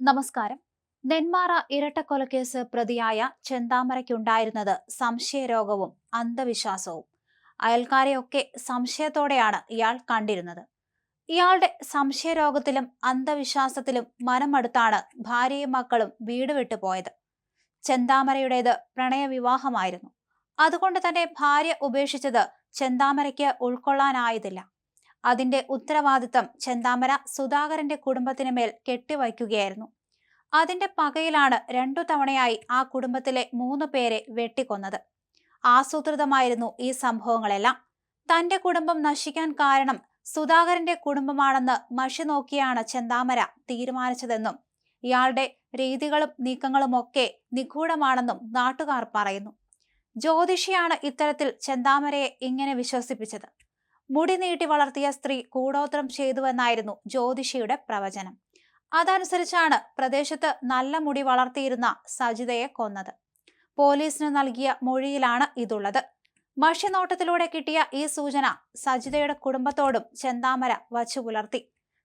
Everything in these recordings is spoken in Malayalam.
നമസ്കാരം. നെന്മാറ ഇരട്ടക്കൊലക്കേസ് പ്രതിയായ ചെന്താമരയ്ക്കുണ്ടായിരുന്നത് സംശയരോഗവും അന്ധവിശ്വാസവും. അയൽക്കാരെയൊക്കെ സംശയത്തോടെയാണ് ഇയാൾ കണ്ടിരുന്നത്. ഇയാളുടെ സംശയരോഗത്തിലും അന്ധവിശ്വാസത്തിലും മനമടുത്താണ് ഭാര്യയും മക്കളും വീട് വിട്ടു പോയത്. ചെന്താമരയുടേത് പ്രണയവിവാഹമായിരുന്നു. അതുകൊണ്ട് തന്നെ ഭാര്യ ഉപേക്ഷിച്ചത് ചെന്താമരയ്ക്ക് ഉൾക്കൊള്ളാനായതില്ല. അതിന്റെ ഉത്തരവാദിത്തം ചെന്താമര സുധാകരന്റെ കുടുംബത്തിന് മേൽ കെട്ടിവയ്ക്കുകയായിരുന്നു. അതിന്റെ പകയിലാണ് രണ്ടു തവണയായി ആ കുടുംബത്തിലെ മൂന്ന് പേരെ വെട്ടിക്കൊന്നത്. ആസൂത്രിതമായിരുന്നു ഈ സംഭവങ്ങളെല്ലാം. തന്റെ കുടുംബം നശിക്കാൻ കാരണം സുധാകരന്റെ കുടുംബമാണെന്ന് മഷി നോക്കിയാണ് ചെന്താമര തീരുമാനിച്ചതെന്നും ഇയാളുടെ രീതികളും നീക്കങ്ങളുമൊക്കെ നിഗൂഢമാണെന്നും നാട്ടുകാർ പറയുന്നു. ജ്യോതിഷിയാണ് ഇത്തരത്തിൽ ചെന്താമരയെ ഇങ്ങനെ വിശ്വസിപ്പിച്ചത്. മുടി നീട്ടി വളർത്തിയ സ്ത്രീ കൂടോത്രം ചെയ്തുവെന്നായിരുന്നു ജ്യോതിഷിയുടെ പ്രവചനം. അതനുസരിച്ചാണ് പ്രദേശത്ത് നല്ല മുടി വളർത്തിയിരുന്ന സജിതയെ കൊന്നത്. പോലീസിന് നൽകിയ മൊഴിയിലാണ് ഇതുള്ളത്. മഷിനോട്ടത്തിലൂടെ കിട്ടിയ ഈ സൂചന സജിതയുടെ കുടുംബത്തോടും ചെന്താമര വച്ചു പുലർത്തി.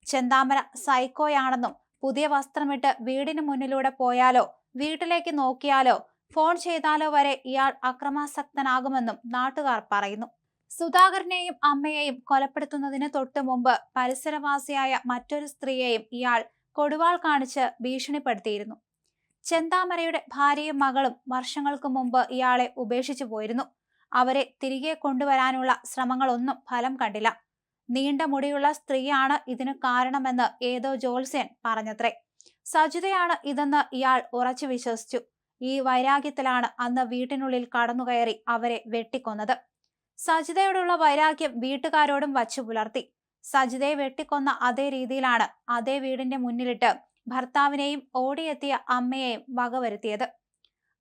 ചെന്താമര സൈക്കോയാണെന്നും പുതിയ വസ്ത്രമിട്ട് വീടിന് മുന്നിലൂടെ പോയാലോ വീട്ടിലേക്ക് നോക്കിയാലോ ഫോൺ ചെയ്താലോ വരെ ഇയാൾ അക്രമാസക്തനാകുമെന്നും നാട്ടുകാർ പറയുന്നു. സുധാകരനെയും അമ്മയെയും കൊലപ്പെടുത്തുന്നതിന് തൊട്ടു മുമ്പ് പരിസരവാസിയായ മറ്റൊരു സ്ത്രീയെയും ഇയാൾ കൊടുവാൾ കാണിച്ച് ഭീഷണിപ്പെടുത്തിയിരുന്നു. ചെന്താമരയുടെ ഭാര്യയും മകളും വർഷങ്ങൾക്ക് മുമ്പ് ഇയാളെ ഉപേക്ഷിച്ചു പോയിരുന്നു. അവരെ തിരികെ കൊണ്ടുവരാനുള്ള ശ്രമങ്ങളൊന്നും ഫലം കണ്ടില്ല. നീണ്ട മുടിയുള്ള സ്ത്രീയാണ് ഇതിന് കാരണമെന്ന് ഏതോ ജോത്സ്യൻ പറഞ്ഞത്രേ. സജിതയാണ് ഇതെന്ന് ഇയാൾ ഉറച്ചു വിശ്വസിച്ചു. ഈ വൈരാഗ്യത്തിലാണ് അന്ന് വീട്ടിനുള്ളിൽ കടന്നുകയറി അവരെ വെട്ടിക്കൊന്നത്. സജിതയോടുള്ള വൈരാഗ്യം വീട്ടുകാരോടും വച്ചു പുലർത്തി. സജിതയെ വെട്ടിക്കൊന്ന അതേ രീതിയിലാണ് അതേ വീടിന്റെ മുന്നിലിട്ട് ഭർത്താവിനെയും ഓടിയെത്തിയ അമ്മയെയും വകവരുത്തിയത്.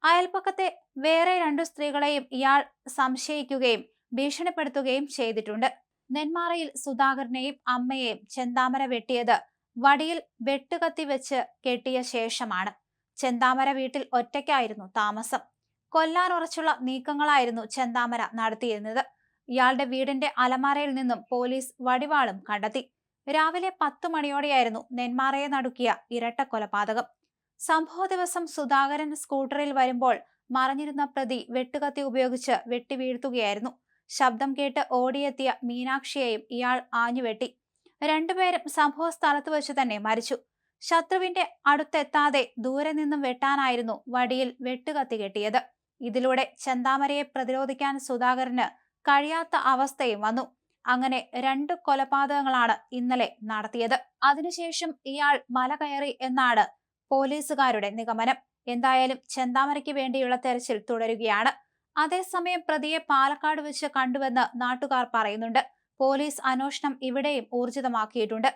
അയൽപ്പക്കത്തെ വേറെ രണ്ടു സ്ത്രീകളെയും ഇയാൾ സംശയിക്കുകയും ഭീഷണിപ്പെടുത്തുകയും ചെയ്തിട്ടുണ്ട്. നെന്മാറയിൽ സുധാകരനെയും അമ്മയെയും ചെന്താമര വെട്ടിയത് വടിയിൽ വെട്ടുകത്തി വെച്ച് കെട്ടിയ ശേഷമാണ്. ചെന്താമര വീട്ടിൽ ഒറ്റയ്ക്കായിരുന്നു താമസം. കൊല്ലാൻ ഉറച്ചുള്ള നീക്കങ്ങളായിരുന്നു ചെന്താമര നടത്തിയിരുന്നത്. ഇയാളുടെ വീടിന്റെ അലമാരയിൽ നിന്നും പോലീസ് വടിവാളും കണ്ടെത്തി. രാവിലെ പത്തു മണിയോടെയായിരുന്നു നെന്മാറയെ നടുക്കിയ ഇരട്ട കൊലപാതകം. സംഭവ ദിവസം സുധാകരൻ സ്കൂട്ടറിൽ വരുമ്പോൾ മറഞ്ഞിരുന്ന പ്രതി വെട്ടുകത്തി ഉപയോഗിച്ച് വെട്ടി വീഴ്ത്തുകയായിരുന്നു. ശബ്ദം കേട്ട് ഓടിയെത്തിയ മീനാക്ഷിയെയും ഇയാൾ ആഞ്ഞുവെട്ടി. രണ്ടുപേരും സംഭവ സ്ഥലത്ത് വെച്ച് തന്നെ മരിച്ചു. ശത്രുവിന്റെ അടുത്തെത്താതെ ദൂരെ നിന്നും വെട്ടാനായിരുന്നു വടിയിൽ വെട്ടുകത്തി കെട്ടിയത്. ഇതിലൂടെ ചെന്താമരയെ പ്രതിരോധിക്കാൻ സുധാകരന് കഴിയാത്ത അവസ്ഥയും വന്നു. അങ്ങനെ രണ്ട് കൊലപാതകങ്ങളാണ് ഇന്നലെ നടത്തിയത്. അതിനുശേഷം ഇയാൾ മല കയറി എന്നാണ് പോലീസുകാരുടെ നിഗമനം. എന്തായാലും ചെന്താമരയ്ക്ക് വേണ്ടിയുള്ള തെരച്ചിൽ തുടരുകയാണ്. അതേസമയം പ്രതിയെ പാലക്കാട് വെച്ച് കണ്ടുവെന്ന് നാട്ടുകാർ പറയുന്നുണ്ട്. പോലീസ് അന്വേഷണം ഇവിടെയും ഊർജിതമാക്കിയിട്ടുണ്ട്.